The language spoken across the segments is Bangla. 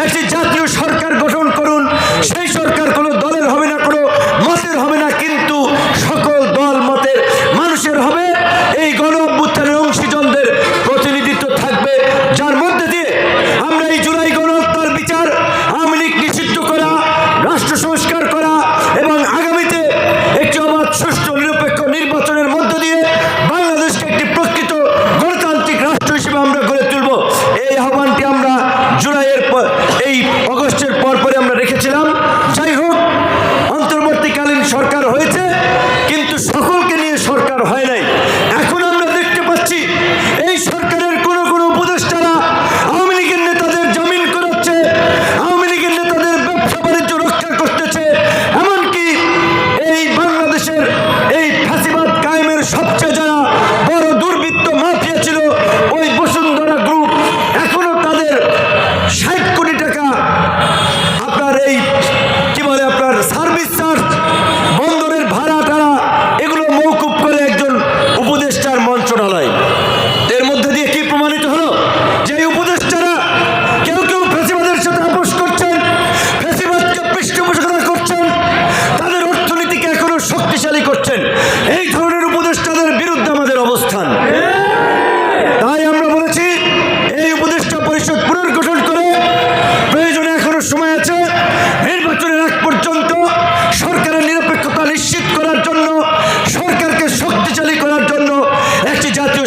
Hepsi can সরকার হয়েছে কিন্তু সকলকে নিয়ে সরকার হয় নাই।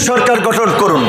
সরকার গঠন করুন।